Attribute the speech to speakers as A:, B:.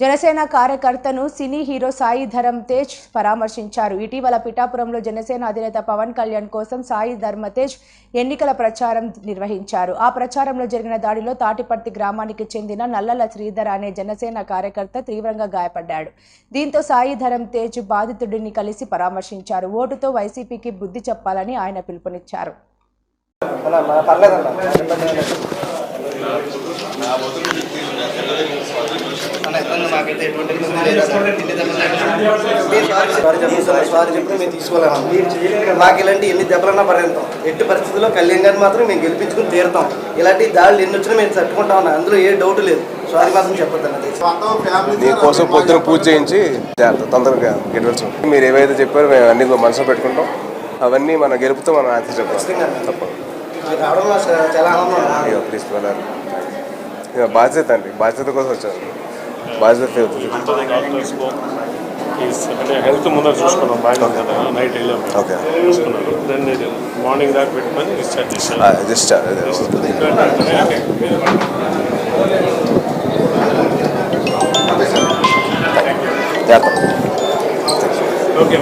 A: జనసేన కార్యకర్తను cine hero Sai Dharam Tej పరామర్శించారు. ఇటీవల పిఠాపురంలో జనసేన అధినేత పవన్ కళ్యాణ్ కోసం సాయి ధర్మ తేజ్ ఎన్నికల ప్రచారం నిర్వహించారు. ఆ ప్రచారంలో జరిగిన దాడిలో తాటిపర్తి గ్రామానికి చెందిన నల్లల శ్రీధర్ అనే జనసేన కార్యకర్త తీవ్రంగా గాయపడ్డాడు. దీంతో సాయి ధరమ్ తేజ్ బాధితుడిని కలిసి పరామర్శించారు. ఓటుతో వైసీపీకి బుద్ధి చెప్పాలని ఆయన పిలుపునిచ్చారు.
B: మాకైతే ఎటువంటి సారీ మేము తీసుకోలేము మాకు ఇలాంటి ఎన్ని దెబ్బలన్నా పర్యంతం ఎట్టి పరిస్థితుల్లో కళ్యాణ్ గారిని మాత్రం మేము గెలిపించుకుని తీరుతాం. ఇలాంటి దాడులు ఎన్ని వచ్చినా మేము తట్టుకుంటాం అన్న అందులో ఏ డౌట్ లేదు. సారీ మాత్రం చెప్పొద్దు
C: పొద్దున పూజ చేయించి తొందరగా గెలవచ్చు మీరు ఏవైతే చెప్పారో మేము అన్ని మనసులో పెట్టుకుంటాం. అవన్నీ మన గెలుపుతో మనం ఆన్సర్ చెప్పాలి. ఇక బాధ్యత అండి. బాధ్యత కోసం వచ్చాను అవుతుంది
D: డాక్టర్స్ అంటే హెల్త్ ముందర చూసుకున్నాం బాగా నైట్ వెళ్ళాం
C: ఓకే
D: చూసుకున్నారు దెన్ మార్నింగ్ దాకా పెట్టుకొని డిశ్చార్జ్
C: జస్ట్ జాగ్రత్త
D: ఓకే